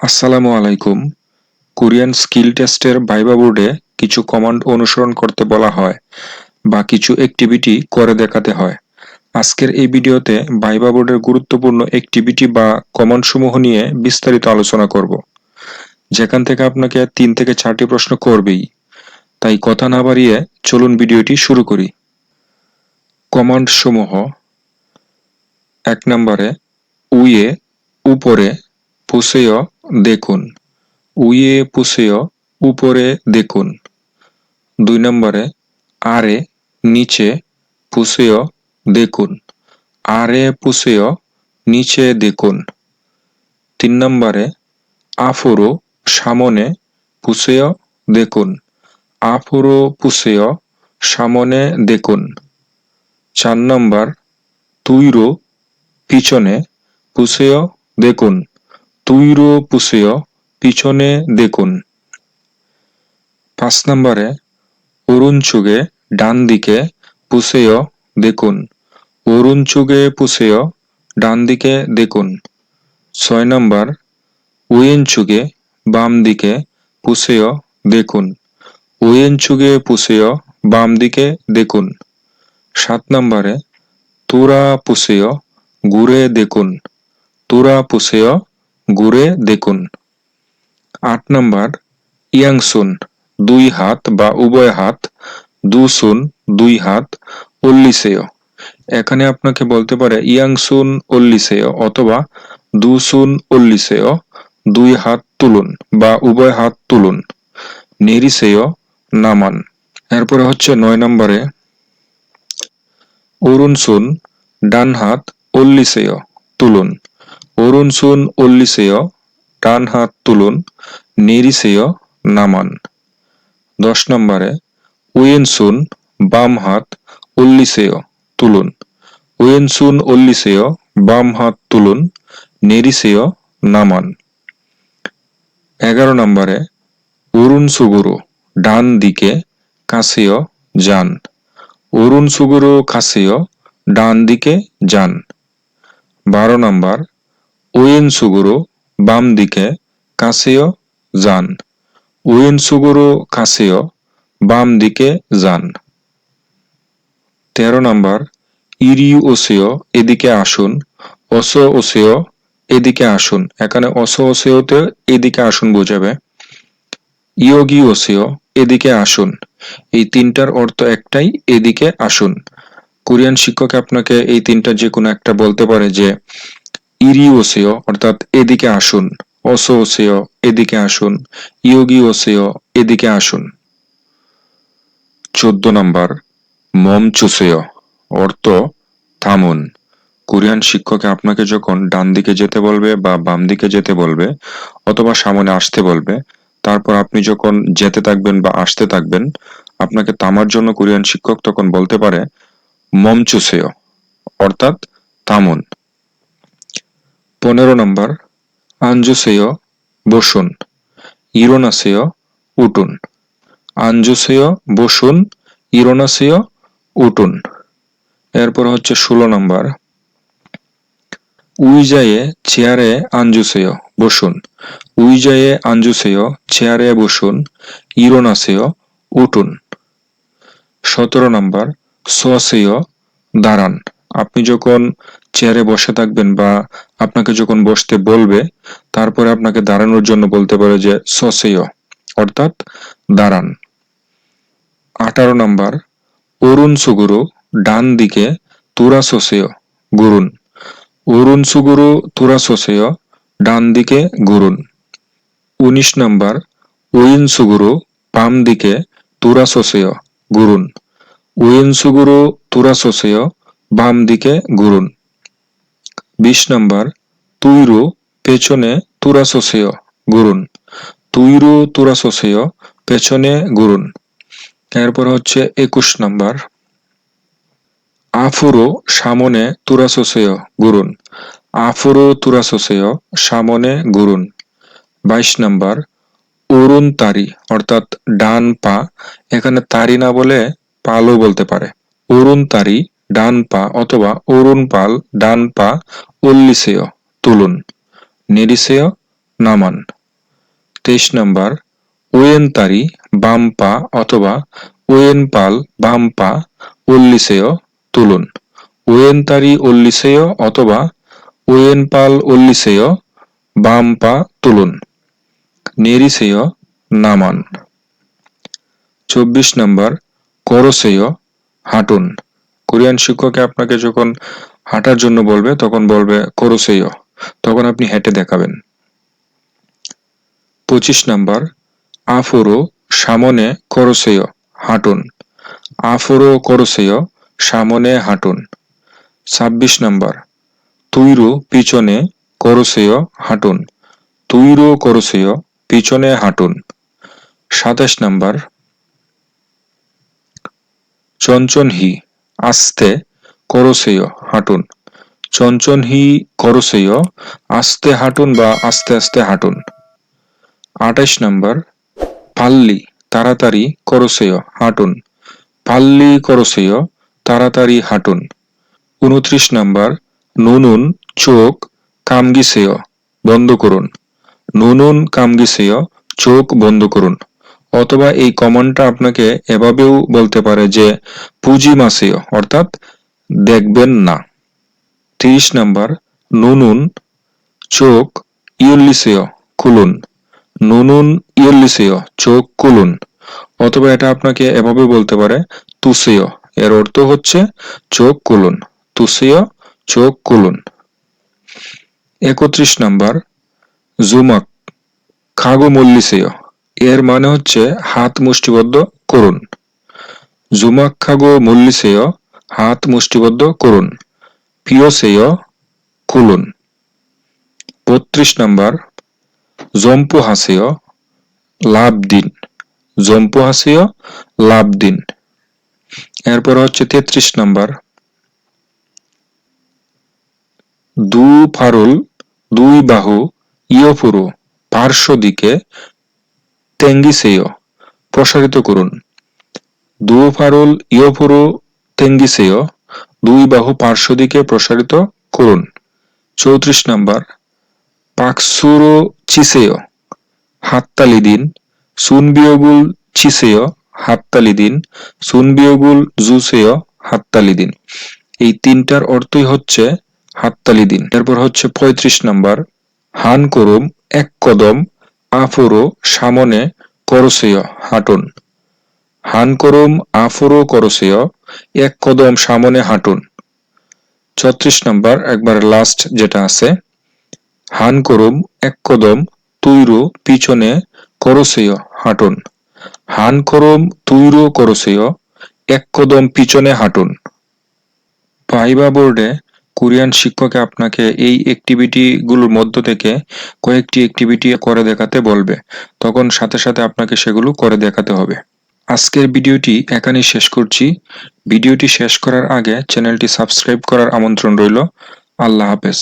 আসসালামু আলাইকুম। Korean skill টেস্টের ভাইবা বোর্ডে কিছু কমান্ড অনুসরণ করতে বলা হয় বা কিছু অ্যাক্টিভিটি করে দেখাতে হয়। আজকের এই ভিডিওতে ভাইবা বোর্ডের গুরুত্বপূর্ণ অ্যাক্টিভিটি বা কমান্ড সমূহ নিয়ে বিস্তারিত আলোচনা করব। যেখান থেকে আপনাকে তিন থেকে চারটি প্রশ্ন করবেই। তাই কথা না বাড়িয়ে চলুন ভিডিওটি শুরু করি। কমান্ড সমূহ এক নম্বরে, উইয়ে, উপরে পুষেয় দেখুন। উইয়ে পুষেয়, উপরে দেখুন। দুই নম্বরে, আরে, নিচে, পুষেয়, দেখুন। আরে, পুষেয়, নিচে, দেখুন। তিন নম্বরে, আফুরো, সামনে, পুষেয়, দেখুন। আফুরো, পুষেয়, সামনে, দেখুন। চার নম্বর, তুইরো, পিছনে, পুষেয়, দেখুন। তুইরো পুষেয় পিছনে দেখুন। পাঁচ নম্বরে অরুণচুগে ডান দিকে পুষেয় দেখুন। অরুণ অরুণচুগে পুষেয় ডান দিকে দেখুন। ছয় নম্বর উয়েনচুগে বাম দিকে পুষেয় দেখুন। উয়েনচুগে পুষেয় বাম দিকে দেখুন। সাত নম্বরে তোরা পুষেয় ঘুরে দেখুন। তোরা পুষেয় ঘুরে দেখুন। আট নম্বর, ইয়াংসুন, দুই হাত বা উভয় হাত, দুসুন, দুই হাত, অল্লিসেয়। এখানে আপনাকে বলতে পারে ইয়াংসুন, অল্লিসেয় অথবা দুসুন, অল্লিসেয়, দুই হাত তুলুন বা উভয় হাত তুলুন। নেরিসেয়, নামান। এরপরে হচ্ছে নয় নম্বরে, অরুণসুন, ডান হাত, অল্লিসেয়, তুলুন। অরুণসুন অল্লিসেয় ডান হাত তুলুন নেরিসেয় নামান। দশ নম্বরে উয়েনসুন বাম হাত অল্লিসেয় তুলুন। উয়েনসুন অল্লিসেয় বাম হাত তুলুন নেরিসেয় নামান। এগারো নম্বরে, অরুণ সুগুরু, ডান দিকে কাছেয় যান। অরুণ সুগুরু কাছেয়, ডান দিকে যান। বারো নম্বর ওয়েন সুগুরু বাম দিকে কাছেয় যান। ওয়েন সুগুরু কাছেয় বাম দিকে যান। তেরো নম্বর ইরিউ ওসেয় এদিকে আসুন অস ওসেয় এদিকে আসুন। এখানে অস ওসেয়তে এদিকে আসুন বোঝাবে। ইয়োগি ওসেয় এদিকে আসুন। এই তিনটার অর্থ একটাই, এদিকে আসুন। কোরিয়ান শিক্ষক আপনাকে এই তিনটা যে কোনো একটা বলতে পারে যে ইরি ওসেয় অর্থাৎ এদিকে আসুন, অসো ওসেয় এদিকে আসুন ইয়োগি ওসেয় এদিকে আসুন। চোদ্দ নম্বর মম চুসেয় অর্থ থামুন। কোরিয়ান শিক্ষকে আপনাকে যখন ডান দিকে যেতে বলবে বা বাম দিকে যেতে বলবে, অথবা সামনে আসতে বলবে, তারপর আপনি যখন যেতে থাকবেন বা আসতে থাকবেন, আপনাকে থামার জন্য কোরিয়ান শিক্ষক তখন বলতে পারে মমচুসেয় অর্থাৎ থামুন। পনেরো নম্বর, আঞ্জুসেয় বসুন, ইরোনাসেয় উটুন। আঞ্জুসেয় বসুন, ইরোনাসেয় উটুন। এরপর হচ্ছে ষোলো নম্বর। উইজায়ে চেয়ারে আঞ্জুসেয় বসুন, উইজায়ে আঞ্জুসেয় চেয়ারে বসুন, ইরোনাসেয় উটুন। সতেরো নম্বর সসেয় দাঁড়ান। আপনি যখন চেয়ারে বসে থাকবেন বা আপনাকে যখন বসতে বলবে, তারপরে আপনাকে দাঁড়ানোর জন্য বলতে পারে যে, সসেয় অর্থাৎ দাঁড়ান। আঠারো নম্বর, অরুণ সুগুরু, ডান দিকে তুরা সসেয় গুরুন অরুণ সুগুরু, তুরা সসেয়, ডান দিকে গুরুন উনিশ নম্বর, উইন সুগুরু, বাম দিকে তুরা সসেয় গুরুন উইন সুগুরু, তুরা সসেয়, বাম দিকে ঘুরুন বিশ নম্বর, তুইরু পেছনে তুরাসোসেয় ঘুরুন তুইরু তুরাসোসেয় পেছনে ঘুরুন এরপর হচ্ছে একুশ নম্বর, আফুরো সামনে তুরাসোসেয় ঘুরুন আফুরো তুরাসোসেয় সামনে ঘুরুন বাইশ নম্বর অরুণ তারি, অর্থাৎ ডান পা, এখানে তারি না বলে পালও বলতে পারে। অরুণ তারি, ডান পা, অথবা অরুণ পাল, ডান পা উল্লিসেয়, তুলুন। নিরিসেয়, নামান। তেইশ নাম্বার ওয়েন তারি বাম পা অথবা ওয়েন পাল বাম পা উল্লিসেয়, তুলুন। ওয়েন তারি উল্লিসেয় অথবা ওয়েন পাল উল্লিসেয় বাম পা তুলুন। নেরিসেয়, নামান। চব্বিশ নম্বর, করসেয়, হাঁটুন। কোরিয়ান শিক্ষকে আপনাকে যখন হাঁটার জন্য বলবে, তখন বলবে করসেয় তখন আপনি হেঁটে দেখাবেন। পঁচিশ নাম্বার, আফুরো সামনে করসেয় হাঁটুন। আফুরো করসেয় সামনে হাঁটুন। ছাব্বিশ নাম্বার, তুইরু পিছনে করসেয় হাঁটুন। তুইরু করসেয় পিছনে হাঁটুন। সাতাশ নাম্বার, চঞ্চন হি আস্তে করসেয়, হাঁটুন। চঞ্চনহি করসেয়, আস্তে হাঁটুন বা আস্তে আস্তে হাঁটুন। আঠাশ নম্বর, পাল্লি, তাড়াতাড়ি করসেয়, হাঁটুন। পাল্লি করসেয়, তাড়াতাড়ি হাঁটুন। উনত্রিশ নম্বর, নুনুন, চোখ, কামগিসেয়, বন্ধ করুন। নুনুন, কামগিসেয়, চোখ বন্ধ করুন। অথবা এই কমনটা আপনাকে এভাবেও বলতে পারে যে পুঁজি মাসেয় অর্থাৎ দেখবেন না। তিরিশ নাম্বার, নুনুন, চোখ ইউল্লিসেয় খুলুন। নুনুন ইউল্লিসেয় চোখ খুলুন। অথবা এটা আপনাকে এভাবে বলতে পারে, তুসেয়। এর অর্থ হচ্ছে, চোখ খুলুন। তুসেয়, চোখ খুলুন। একত্রিশ নাম্বার, জুমাক খাগো মল্লিসেয় এর মানে হচ্ছে হাত মুষ্টিবদ্ধ করুন। জুমাক খাগো মল্লিসেয় হাত মুষ্টিবদ্ধ করুন। পিওসেয় খুলুন বত্রিশ নাম্বার, জম্পু হাসেয়, লাভ দিন। জম্পু হাসেয়, লাভ দিন। এরপর হচ্ছে তেত্রিশ নাম্বার, দু ফারুল, দুই বাহু ইয়ফুরু পার্শ্ব দিকে তেঙ্গিসেয়। প্রসারিত করুন। দু ফারুল ইয়ফুরু তেঙ্গিসেয় দুই বাহু পার্শ্ব দিকে প্রসারিত করুন। চৌত্রিশ নম্বর, পাকসুরো চিসেয় হাততালি দিন। সুনবিয়গুল চিসেয় হাততালি দিন। সুনবিয়গুল জুসেয় হাততালি দিন। এই তিনটার অর্থই হচ্ছে হাততালি দিন। এরপর হচ্ছে পঁয়ত্রিশ নম্বর হান করুম এক কদম, আফুরো, সামনে করসেয় হাঁটুন। হান করুম, আফুরো করসেয় এক কদম সামনে হাঁটুন। ছত্রিশ নাম্বার, একবার লাস্ট যেটা আছে, হান করুম, এক কদম তুইরু পিছনে করসেয় হাঁটুন। হান করুম, তুইরু করসেয় এক কদম পিছনে হাঁটুন। ভাইবা বোর্ডে কোরিয়ান শিক্ষকে আপনাকে এই অ্যাক্টিভিটি গুলোর মধ্য থেকে কয়েকটি অ্যাক্টিভিটি করে দেখাতে বলবে। তখন সাথে সাথে আপনাকে সেগুলো করে দেখাতে হবে। আজকের ভিডিওটি এখানেই শেষ করছি। ভিডিওটি শেষ করার আগে চ্যানেলটি সাবস্ক্রাইব করার আমন্ত্রণ রইল। আল্লাহ হাফেজ।